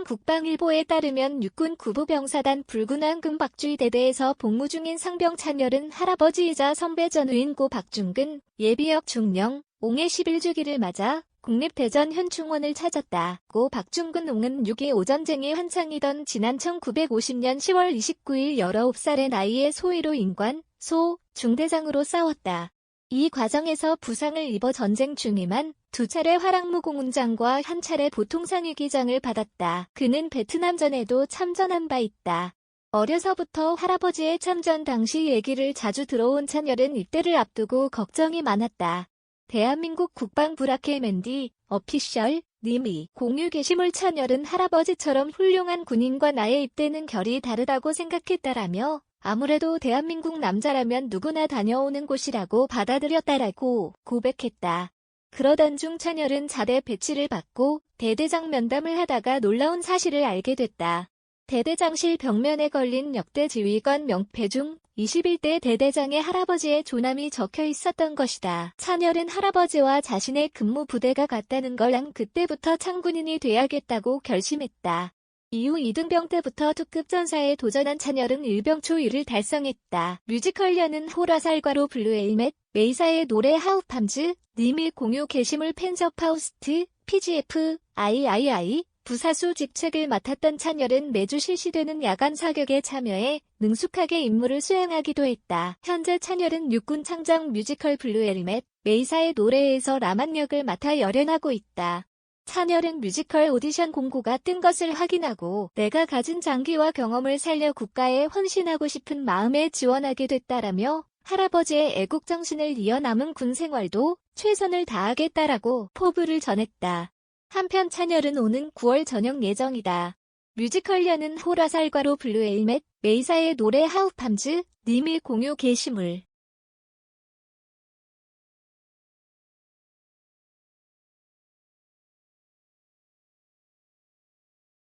최근 국방일보에 따르면 육군 구부병사단 붉은왕금 박주희대대에서 복무 중인 상병 찬열은 할아버지이자 선배 전우인 고 박중근, 예비역 중령, 옹의 11주기를 맞아 국립대전 현충원을 찾았다. 고 박중근 옹은 6.2 오전쟁이 한창이던 지난 1950년 10월 29일 19살의 나이에 소위로 인관, 소, 중대장으로 싸웠다. 이 과정에서 부상을 입어 전쟁 중에만 두 차례 화랑무공훈장과 한 차례 보통상위기장을 받았다. 그는 베트남전에도 참전한 바 있다. 어려서부터 할아버지의 참전 당시 얘기를 자주 들어온 찬열은 입대를 앞두고 걱정이 많았다. 대한민국 국방 브라케 맨디, 어피셜, 님이 공유 게시물 찬열은 할아버지처럼 훌륭한 군인과 나의 입대는 결이 다르다고 생각했다라며 아무래도 대한민국 남자라면 누구나 다녀오는 곳이라고 받아들였다라고 고백했다. 그러던 중 찬열은 자대 배치를 받고 대대장 면담을 하다가 놀라운 사실을 알게 됐다. 대대장실 벽면에 걸린 역대 지휘관 명패 중 21대 대대장의 할아버지의 조남이 적혀 있었던 것이다. 찬열은 할아버지와 자신의 근무 부대가 같다는 걸랑 그때부터 창군인이 돼야겠다고 결심했다. 이후 2등병 때부터 특급 전사에 도전한 찬열은 일병 초위를 달성했다. 뮤지컬련은 호라살과로 블루에이멧, 메이사의 노래 하우팜즈, 님일 공유 게시물 펜저 파우스트, PGF, III, 부사수 직책을 맡았던 찬열은 매주 실시되는 야간 사격에 참여해 능숙하게 임무를 수행하기도 했다. 현재 찬열은 육군 창작 뮤지컬 블루에리멧, 메이사의 노래에서 라만 역을 맡아 열연하고 있다. 찬열은 뮤지컬 오디션 공고가 뜬 것을 확인하고 내가 가진 장기와 경험을 살려 국가에 헌신하고 싶은 마음에 지원하게 됐다라며 할아버지의 애국 정신을 이어 남은 군 생활도 최선을 다하겠다라고 포부를 전했다. 한편 찬열은 오는 9월 전역 예정이다. 뮤지컬련은 호라살과로 블루에이멧, 메이사의 노래 하우팜즈, 님일 공유 게시물